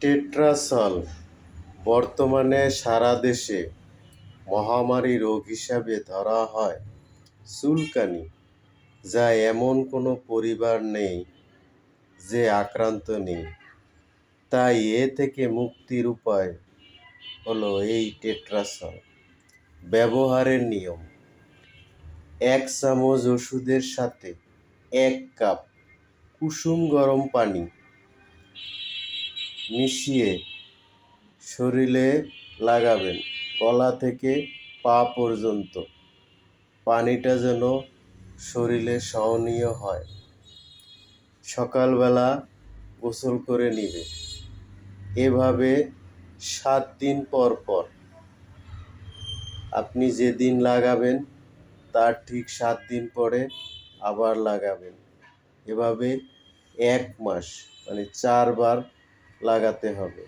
Tetrasol বর্তমানে সারা দেশে মহামারী রোগ হিসাবে ধরা হয়। চুলকানি, যা এমন কোনো পরিবার নেই যে আক্রান্ত নেই। তাই এ থেকে মুক্তির উপায় হলো এই টেট্রাসল ব্যবহারের নিয়ম। এক চামচ ওষুধের সাথে এক কাপ কুসুম গরম পানি মিশিয়ে শরীরে লাগাবেন, গলা থেকে পা পর্যন্ত। পানিটা যেন শরীরে সহনীয় হয়। সকালবেলা গোসল করে নিবে। এভাবে সাত দিন পর পর। আপনি যেদিন লাগাবেন, তার ঠিক সাত দিন পরে আবার লাগাবেন। এভাবে এক মাস মানে চারবার লাগাতে হবে।